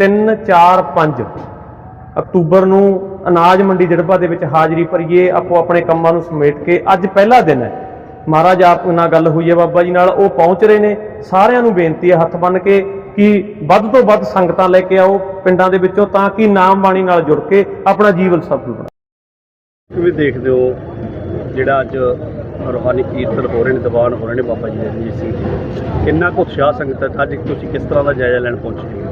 3 4 5 October ਨੂੰ ਅਨਾਜ ਮੰਡੀ ਜੜਬਾ ਦੇ ਵਿੱਚ ਹਾਜ਼ਰੀ ਭਰੀਏ, ਆਪੋ ਆਪਣੇ ਕੰਮਾਂ ਨੂੰ ਸਮੇਟ ਕੇ ਅੱਜ ਪਹਿਲਾ ਦਿਨ ਹੈ। ਮਹਾਰਾਜ ਆਪ ਨਾਲ ਗੱਲ ਹੋਈ ਹੈ ਬਾਬਾ ਜੀ ਨਾਲ, ਉਹ ਪਹੁੰਚ ਰਹੇ ਨੇ। ਸਾਰਿਆਂ ਨੂੰ ਬੇਨਤੀ ਹੈ ਹੱਥ ਬੰਨ ਕੇ ਕਿ ਵੱਧ ਤੋਂ ਵੱਧ ਸੰਗਤਾਂ ਲੈ ਕੇ ਆਓ ਪਿੰਡਾਂ ਦੇ ਵਿੱਚੋਂ, ਤਾਂ ਕਿ ਨਾਮ ਬਾਣੀ ਨਾਲ ਜੁੜ ਕੇ ਆਪਣਾ ਜੀਵਨ ਸਫਲ ਬਣਾਓ ਵੀ ਦੇਖਦੇ ਹੋ ਜਿਹੜਾ ਅੱਜ ਰੂਹਾਨੀ ਕੀਰਤਨ ਹੋ ਰਹੇ ਨੇ, ਦੀਵਾਨ ਹੋ ਰਹੇ ਨੇ ਬਾਬਾ ਜੀ ਦੇ ਰਣਜੀਤ ਸਿੰਘ ਜੀ। ਕਿੰਨਾ ਕੁ ਉਤਸ਼ਾਹ ਸੰਗਤ ਅੱਜ ਤੁਸੀਂ ਕਿਸ ਤਰ੍ਹਾਂ ਦਾ ਜਾਇਜ਼ਾ ਲੈਣ ਪਹੁੰਚੇ ਹੋ?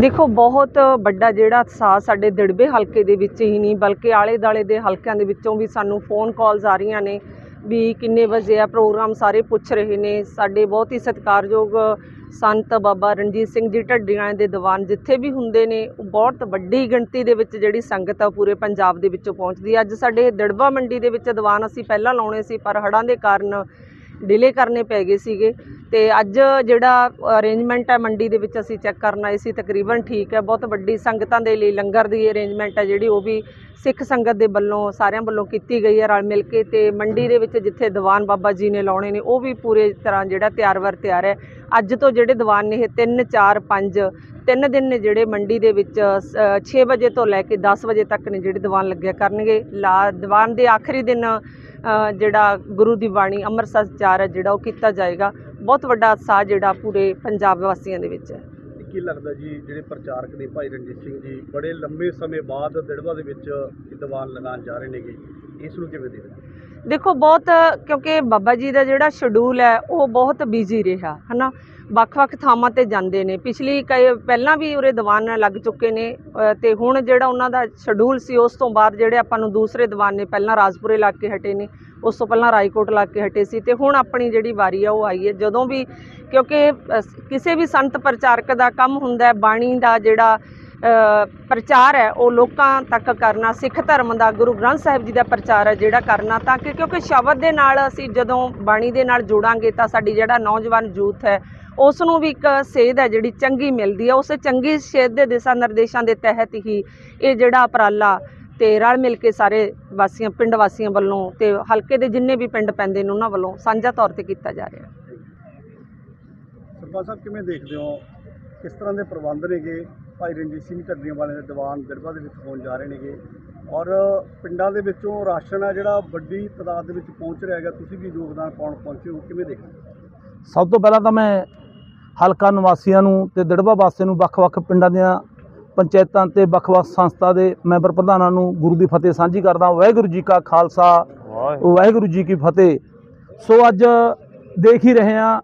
ਦੇਖੋ, ਬਹੁਤ ਵੱਡਾ ਜਿਹੜਾ ਉਤਸ਼ਾਹ ਸਾਡੇ ਦਿੜਬੇ ਹਲਕੇ ਦੇ ਵਿੱਚ ਹੀ ਨਹੀਂ, ਬਲਕਿ ਆਲੇ ਦਾਲੇ ਦੇ ਹਲਕਿਆਂ ਦੇ ਵਿੱਚੋਂ ਵੀ ਸਾਨੂੰ ਫੋਨ ਕਾਲਸ ਆ ਰਹੀਆਂ ਨੇ ਵੀ ਕਿੰਨੇ ਵਜੇ ਆ ਪ੍ਰੋਗਰਾਮ ਸਾਰੇ ਪੁੱਛ ਰਹੇ ਨੇ। ਸਾਡੇ ਬਹੁਤ ਹੀ ਸਤਿਕਾਰਯੋਗ ਸੰਤ ਬਾਬਾ ਰਣਜੀਤ ਸਿੰਘ ਜੀ ਢੱਡੀਆਂ ਦੇ ਦੀਵਾਨ ਜਿੱਥੇ ਵੀ ਹੁੰਦੇ ਨੇ, ਉਹ ਬਹੁਤ ਵੱਡੀ ਗਿਣਤੀ ਦੇ ਵਿੱਚ ਜਿਹੜੀ ਸੰਗਤ ਆ ਪੂਰੇ ਪੰਜਾਬ ਦੇ ਵਿੱਚੋਂ ਪਹੁੰਚਦੀ ਹੈ ਅੱਜ ਸਾਡੇ ਦੜਬਾ ਮੰਡੀ ਦੇ ਵਿੱਚ ਦੀਵਾਨ ਅਸੀਂ ਪਹਿਲਾਂ ਲਾਉਣੇ ਸੀ, ਪਰ ਹੜ੍ਹਾਂ ਦੇ ਕਾਰਨ ਡਿਲੇ ਕਰਨੇ ਪੈ ਗਏ ਸੀਗੇ। ਤੇ ਅੱਜ ਜਿਹੜਾ ਅਰੇਂਜਮੈਂਟ ਹੈ ਮੰਡੀ ਦੇ ਵਿੱਚ ਅਸੀਂ ਚੈੱਕ ਕਰਨ ਆਏ ਸੀ, ਤਕਰੀਬਨ ਠੀਕ ਹੈ, ਬਹੁਤ ਵੱਡੀ ਸੰਗਤਾਂ ਦੇ ਲਈ ਲੰਗਰ ਦੀ ਅਰੇਂਜਮੈਂਟ ਹੈ ਜਿਹੜੀ, ਉਹ ਵੀ ਸਿੱਖ ਸੰਗਤ ਦੇ ਵੱਲੋਂ, ਸਾਰਿਆਂ ਵੱਲੋਂ ਕੀਤੀ ਗਈ ਹੈ ਰਲ ਮਿਲ ਕੇ ਤੇ ਮੰਡੀ ਦੇ ਵਿੱਚ ਜਿੱਥੇ ਦੀਵਾਨ ਬਾਬਾ ਜੀ ਨੇ ਲਾਉਣੇ ਨੇ, ਉਹ ਵੀ ਪੂਰੇ ਤਰ੍ਹਾਂ ਜਿਹੜਾ ਤਿਆਰ ਵਰ ਤਿਆਰ ਹੈ। ਅੱਜ ਤੋਂ ਜਿਹੜੇ ਦੀਵਾਨ ਨੇ, ਇਹ 3 4 5 ਤਿੰਨ ਦਿਨ ਨੇ ਜਿਹੜੇ ਮੰਡੀ ਦੇ ਵਿੱਚ 6 ਵਜੇ ਤੋਂ ਲੈ ਕੇ 10 ਵਜੇ ਤੱਕ ਨੇ ਜਿਹੜੇ ਦੀਵਾਨ ਲੱਗਿਆ ਕਰਨਗੇ। ਲਾ, ਦੀਵਾਨ ਦੇ ਆਖਰੀ ਦਿਨ ਜਿਹੜਾ ਗੁਰੂ ਦੀ ਬਾਣੀ ਅੰਮ੍ਰਿਤਸਰ ਚਾਰ ਹੈ, ਜਿਹੜਾ ਉਹ ਕੀਤਾ ਜਾਏਗਾ। ਬਹੁਤ ਵੱਡਾ ਉਤਸ਼ਾਹ ਜਿਹੜਾ ਪੂਰੇ ਪੰਜਾਬ ਵਾਸੀਆਂ ਦੇ ਵਿੱਚ ਹੈ। ਕੀ ਲੱਗਦਾ ਜੀ, ਜਿਹੜੇ ਪ੍ਰਚਾਰਕ ਨੇ ਭਾਈ ਰਣਜੀਤ ਸਿੰਘ ਜੀ, ਬੜੇ ਲੰਮੇ ਸਮੇਂ ਬਾਅਦ ਦਿੜਵਾ ਦੇ ਵਿੱਚ ਇਹ ਦੀਵਾਨ ਲਗਾਉਣ ਜਾ ਰਹੇ ਨੇਗੇ, ਇਸ ਨੂੰ ਕਿਵੇਂ ਦੇਖਦੇ ਦੇਖੋ ਬਹੁਤ ਕਿਉਂਕਿ ਬਾਬਾ ਜੀ ਦਾ ਜਿਹੜਾ ਸ਼ਡਿਊਲ ਹੈ ਉਹ ਬਹੁਤ ਬਿਜ਼ੀ ਰਿਹਾ ਹਨਾ? ਵੱਖ-ਵੱਖ ਥਾਵਾਂ ਤੇ ਜਾਂਦੇ ਨੇ। ਪਿਛਲੀ ਕਈ ਪਹਿਲਾਂ ਵੀ ਉਰੇ ਦੀਵਾਨ ਲੱਗ ਚੁੱਕੇ ਨੇ ਅ, ਤੇ ਹੁਣ ਜਿਹੜਾ ਉਹਨਾਂ ਦਾ ਸ਼ਡਿਊਲ ਸੀ ਉਸ ਤੋਂ ਬਾਅਦ ਜਿਹੜੇ ਆਪਾਂ ਨੂੰ ਦੂਸਰੇ ਦੀਵਾਨ ਨੇ ਪਹਿਲਾਂ ਰਾਜਪੁਰੇ ਲੱਗ ਕੇ ਹਟੇ ਨੇ ਉਸ ਤੋਂ ਪਹਿਲਾਂ ਰਾਏਕੋਟ ਲੱਗ ਕੇ ਹਟੇ ਸੀ ਤੇ ਹੁਣ ਆਪਣੀ ਜਿਹੜੀ ਵਾਰੀ ਆ ਉਹ ਆਈ ਹੈ। ਜਦੋਂ ਵੀ ਕਿਉਂਕਿ ਕਿਸੇ ਵੀ ਸੰਤ ਪ੍ਰਚਾਰਕ ਦਾ ਕੰਮ ਹੁੰਦਾ ਹੈ ਬਾਣੀ ਦਾ ਜਿਹੜਾ ਪ੍ਰਚਾਰ ਹੈ, ਉਹ ਲੋਕਾਂ ਤੱਕ ਕਰਨਾ, ਸਿੱਖ ਧਰਮ ਦਾ, ਗੁਰੂ ਗ੍ਰੰਥ ਸਾਹਿਬ ਜੀ ਦਾ ਪ੍ਰਚਾਰ ਹੈ ਜਿਹੜਾ ਕਰਨਾ, ਤਾਂ ਕਿ ਕਿਉਂਕਿ ਸ਼ਬਦ ਦੇ ਨਾਲ ਅਸੀਂ ਜਦੋਂ ਬਾਣੀ ਦੇ ਨਾਲ ਜੋੜਾਂਗੇ ਤਾਂ ਸਾਡੀ ਜਿਹੜਾ ਨੌਜਵਾਨ ਯੂਥ ਹੈ ਉਸ ਨੂੰ ਵੀ ਇੱਕ ਸੇਧ ਹੈ ਜਿਹੜੀ ਚੰਗੀ ਮਿਲਦੀ ਹੈ। ਉਸ ਚੰਗੀ ਸੇਧ ਦੇ ਦਿਸ਼ਾ ਨਿਰਦੇਸ਼ਾਂ ਦੇ ਤਹਿਤ ਹੀ ਇਹ ਜਿਹੜਾ ਉਪਰਾਲਾ ਤੇ ਰਲ ਮਿਲ ਕੇ ਸਾਰੇ ਵਾਸੀਆਂ, ਪਿੰਡ ਵਾਸੀਆਂ ਵੱਲੋਂ ਤੇ ਹਲਕੇ ਦੇ ਜਿੰਨੇ ਵੀ ਪਿੰਡ ਪੈਂਦੇ ਨੇ ਉਹਨਾਂ ਵੱਲੋਂ ਸਾਂਝਾ ਤੌਰ ਤੇ ਕੀਤਾ ਜਾ ਰਿਹਾ ਸਰਪੰਚ ਸਾਹਿਬ, ਕਿਵੇਂ ਦੇਖਦੇ ਹੋ? ਕਿਸ ਤਰ੍ਹਾਂ ਦੇ ਪ੍ਰਬੰਧ ਨੇਗੇ? ਭਾਈ ਰਣਜੀਤ ਸਿੰਘ ਢੱਡੀਆਂ ਵਾਲੇ ਦੇ ਦੀਵਾਨ ਦਿੜਬਾ ਦੇ ਵਿੱਚ ਹੋਣ ਜਾ ਰਹੇ ਨੇਗੇ। ਔਰ ਪਿੰਡਾਂ ਦੇ ਵਿੱਚੋਂ ਰਾਸ਼ਨ ਆ ਜਿਹੜਾ ਵੱਡੀ ਤਾਦਾਦ ਦੇ ਵਿੱਚ ਪਹੁੰਚ ਰਿਹਾ ਹੈਗਾ। ਤੁਸੀਂ ਵੀ ਯੋਗਦਾਨ ਪਾਉਣ ਪਹੁੰਚੇ ਹੋ ਕਿਵੇਂ ਦੇਖਦੇ? ਸਭ ਤੋਂ ਪਹਿਲਾਂ ਤਾਂ ਮੈਂ ਹਲਕਾ ਨਿਵਾਸੀਆਂ ਨੂੰ ਤੇ ਦਿੜਬਾ ਵਾਸੀਆਂ ਨੂੰ ਵੱਖ-ਵੱਖ ਪਿੰਡਾਂ ਦੀਆਂ ਪੰਚਾਇਤਾਂ ਤੇ ਵੱਖ-ਵੱਖ ਸੰਸਥਾ ਦੇ ਮੈਂਬਰ ਪ੍ਰਧਾਨਾਂ ਨੂੰ ਗੁਰੂ ਦੀ ਫਤਿਹ ਸਾਂਝੀ ਕਰਦਾ ਵਾਹਿਗੁਰੂ ਜੀ ਕਾ ਖਾਲਸਾ ਵਾਹਿਗੁਰੂ। ਜੀ ਕੀ ਫਤਿਹ। ਸੋ ਅੱਜ ਦੇਖ ਹੀ ਰਹੇ ਹਾਂ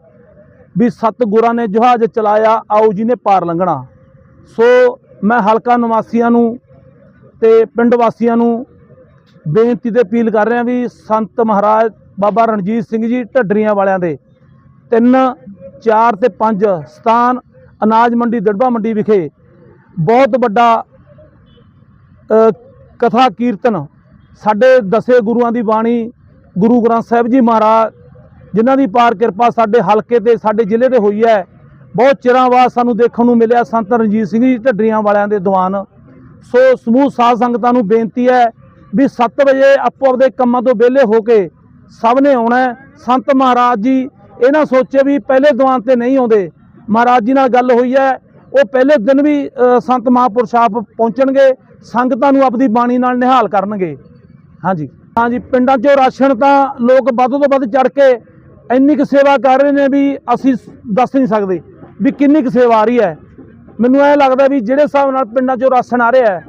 ਵੀ ਸਤ ਗੁਰਾਂ ਨੇ ਜਹਾਜ਼ ਚਲਾਇਆ ਆਓ ਜੀ ਨੇ ਪਾਰ ਲੰਘਣਾ। ਸੋ ਮੈਂ ਹਲਕਾ ਨਿਵਾਸੀਆਂ ਨੂੰ ਤੇ ਪਿੰਡ ਵਾਸੀਆਂ ਨੂੰ ਬੇਨਤੀ ਤੇ ਅਪੀਲ ਕਰ ਰਿਹਾ ਵੀ ਸੰਤ ਮਹਾਰਾਜ ਬਾਬਾ ਰਣਜੀਤ ਸਿੰਘ ਜੀ ਢੱਡਰੀਆਂ ਵਾਲਿਆਂ ਦੇ ਤਿੰਨ, ਚਾਰ ਤੇ ਪੰਜ ਸਥਾਨ ਅਨਾਜ ਮੰਡੀ, ਦੜਬਾ ਮੰਡੀ ਵਿਖੇ ਬਹੁਤ ਵੱਡਾ ਕਥਾ ਕੀਰਤਨ ਸਾਡੇ ਦਸੇ ਗੁਰੂਆਂ ਦੀ ਬਾਣੀ ਗੁਰੂ ਗ੍ਰੰਥ ਸਾਹਿਬ ਜੀ ਮਹਾਰਾਜ ਜਿਨ੍ਹਾਂ ਦੀ ਪਾਰ ਕਿਰਪਾ ਸਾਡੇ ਹਲਕੇ ਤੇ ਸਾਡੇ ਜ਼ਿਲ੍ਹੇ ਤੇ ਹੋਈ ਹੈ। ਬਹੁਤ ਚਿਰਾਂ ਬਾਅਦ ਸਾਨੂੰ ਦੇਖਣ ਨੂੰ ਮਿਲਿਆ ਸੰਤ ਰਣਜੀਤ ਸਿੰਘ ਜੀ ਢੱਡਰੀਆਂ ਵਾਲਿਆਂ ਦੇ ਦੀਵਾਨ। ਸੋ ਸਮੂਹ ਸਾਧ ਸੰਗਤਾਂ ਨੂੰ ਬੇਨਤੀ ਹੈ ਵੀ 7 ਵਜੇ ਆਪੋ ਆਪਦੇ ਕੰਮਾਂ ਤੋਂ ਵਿਹਲੇ ਹੋ ਕੇ ਸਭ ਨੇ ਆਉਣਾ ਸੰਤ ਮਹਾਰਾਜ ਜੀ, ਇਹ ਨਾ ਸੋਚੇ ਵੀ ਪਹਿਲੇ ਦੀਵਾਨ ਤੇ ਨਹੀਂ ਆਉਂਦੇ। ਮਹਾਰਾਜ ਜੀ ਨਾਲ ਗੱਲ ਹੋਈ ਹੈ, ਉਹ ਪਹਿਲੇ ਦਿਨ ਵੀ ਸੰਤ ਮਹਾਂਪੁਰਸ਼ ਆਪ ਪਹੁੰਚਣਗੇ, ਸੰਗਤਾਂ ਨੂੰ ਆਪਦੀ ਬਾਣੀ ਨਾਲ ਨਿਹਾਲ ਕਰਨਗੇ। ਹਾਂਜੀ। ਹਾਂਜੀ, ਪਿੰਡਾਂ 'ਚੋਂ ਰਾਸ਼ਨ ਤਾਂ ਲੋਕ ਵੱਧ ਤੋਂ ਵੱਧ ਚੜ ਕੇ ਇੰਨੀ ਕੁ ਸੇਵਾ ਕਰ ਰਹੇ ਨੇ ਵੀ ਅਸੀਂ ਦੱਸ ਨਹੀਂ ਸਕਦੇ। ਵੀ ਕਿੰਨੀ ਕੁ ਸੇਵਾ ਆ ਰਹੀ ਹੈ। ਮੈਨੂੰ ਐ ਲੱਗਦਾ ਵੀ ਜਿਹੜੇ ਹਿਸਾਬ ਨਾਲ ਪਿੰਡਾਂ 'ਚੋਂ ਰਾਸ਼ਨ ਆ ਰਿਹਾ ਹੈ,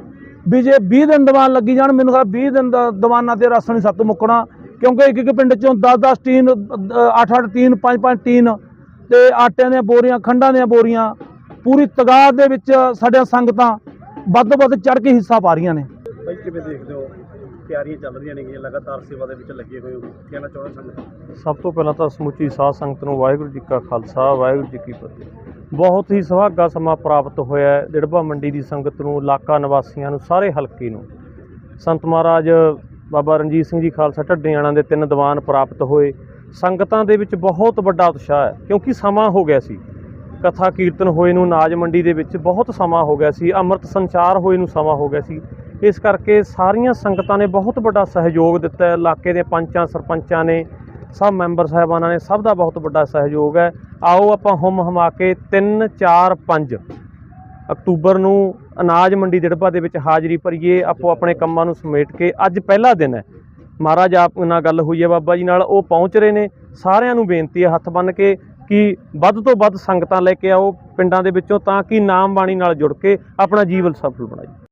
ਵੀ ਜੇ 20 ਦਿਨ ਦੀਵਾਨ ਲੱਗੀ ਜਾਣ, ਮੈਨੂੰ ਖਿਆਲ 20 ਦਿਨ ਦਾ ਦੀਵਾਨਾਂ ਤੇ ਰਾਸ਼ਨ ਨਹੀਂ ਸੱਤ ਮੁੱਕਣਾ, ਕਿਉਂਕਿ ਇੱਕ ਇੱਕ ਪਿੰਡ 'ਚੋਂ 10-10 ਟੀਨ 8-8 ਟੀਨ 5-5 ਟੀਨ ਤੇ ਆਟਿਆਂ ਦੀਆਂ ਬੋਰੀਆਂ, ਖੰਡਾਂ ਦੀਆਂ ਬੋਰੀਆਂ, ਪੂਰੀ ਤਗਾਦ ਦੇ ਵਿੱਚ ਸਾਡੀਆਂ ਸੰਗਤਾਂ ਵੱਧ ਤੋਂ ਵੱਧ ਚੜ ਕੇ ਹਿੱਸਾ ਪਾ ਰਹੀਆਂ ਨੇ। ਭਾਈ ਕਿਵੇਂ ਦੇਖਦੇ ਹੋ? ਤਿਆਰੀਆਂ ਚੱਲ ਰਹੀਆਂ ਨੇਗੀਆਂ, ਲਗਾਤਾਰ ਸੇਵਾ ਦੇ ਵਿੱਚ ਲੱਗੇ ਹੋਏ ਹੋ। ਕਹਿਣਾ ਚਾਹੁੰਦਾ ਸੰਗਤ? ਸਭ ਤੋਂ ਪਹਿਲਾਂ ਤਾਂ ਸਮੁੱਚੀ ਸਾਧ ਸੰਗਤ ਨੂੰ ਵਾਹਿਗੁਰੂ ਜੀ ਕਾ ਖਾਲਸਾ, ਵਾਹਿਗੁਰੂ ਜੀ ਕੀ ਫਤਿਹ। ਬਹੁਤ ਹੀ ਸੁਹਾਗਾ ਸਮਾਂ ਪ੍ਰਾਪਤ ਹੋਇਆ ਹੈ ਦਿੜਬਾ ਮੰਡੀ ਦੀ ਸੰਗਤ ਨੂੰ, ਇਲਾਕਾ ਨਿਵਾਸੀਆਂ ਨੂੰ, ਸਾਰੇ ਹਲਕੇ ਨੂੰ। ਸੰਤ ਮਹਾਰਾਜ ਬਾਬਾ ਰਣਜੀਤ ਸਿੰਘ ਜੀ ਖਾਲਸਾ ਢੱਡਿਆਣਾ ਦੇ ਤਿੰਨ ਦੀਵਾਨ ਪ੍ਰਾਪਤ ਹੋਏ। ਸੰਗਤਾਂ ਦੇ ਵਿੱਚ ਬਹੁਤ ਵੱਡਾ ਉਤਸ਼ਾਹ ਹੈ, ਕਿਉਂਕਿ ਸਮਾਂ ਹੋ ਗਿਆ ਸੀ। ਕਥਾ ਕੀਰਤਨ ਹੋਏ ਨੂੰ, ਨਾਜ ਮੰਡੀ ਦੇ ਵਿੱਚ ਬਹੁਤ ਸਮਾਂ ਹੋ ਗਿਆ ਸੀ। ਅੰਮ੍ਰਿਤ ਸੰਚਾਰ ਹੋਏ ਨੂੰ ਸਮਾਂ ਹੋ ਗਿਆ ਸੀ। ਇਸ ਕਰਕੇ ਸਾਰੀਆਂ ਸੰਗਤਾਂ ਨੇ ਬਹੁਤ ਵੱਡਾ ਸਹਿਯੋਗ ਦਿੱਤਾ ਇਲਾਕੇ ਦੇ ਪੰਚਾਂ, ਸਰਪੰਚਾਂ ਨੇ, ਸਭ ਮੈਂਬਰ ਸਾਹਿਬਾਨਾਂ ਨੇ, ਸਭ ਦਾ ਬਹੁਤ ਵੱਡਾ ਸਹਿਯੋਗ ਹੈ। ਆਓ ਆਪਾਂ ਹੁਮ ਹਮਾ ਕੇ 3 4 5 ਅਕਤੂਬਰ ਨੂੰ ਅਨਾਜ ਮੰਡੀ ਦਿੜਬਾ ਦੇ ਵਿੱਚ ਹਾਜ਼ਰੀ ਭਰੀਏ, ਆਪੋ ਆਪਣੇ ਕੰਮਾਂ ਨੂੰ ਸਮੇਟ ਕੇ। ਅੱਜ ਪਹਿਲਾ ਦਿਨ ਹੈ। ਮਹਾਰਾਜ ਆਪ ਨਾਲ ਗੱਲ ਹੋਈ ਹੈ ਬਾਬਾ ਜੀ ਨਾਲ, ਉਹ ਪਹੁੰਚ ਰਹੇ ਨੇ। ਸਾਰਿਆਂ ਨੂੰ ਬੇਨਤੀ ਹੈ ਹੱਥ ਬੰਨ੍ਹ ਕੇ ਕਿ ਵੱਧ ਤੋਂ ਵੱਧ ਸੰਗਤਾਂ ਲੈ ਕੇ ਆਓ ਪਿੰਡਾਂ ਦੇ ਵਿੱਚੋਂ, ਤਾਂ ਕਿ ਨਾਮ ਬਾਣੀ ਨਾਲ ਜੁੜ ਕੇ ਆਪਣਾ ਜੀਵਨ ਸਫਲ ਬਣਾਈਏ।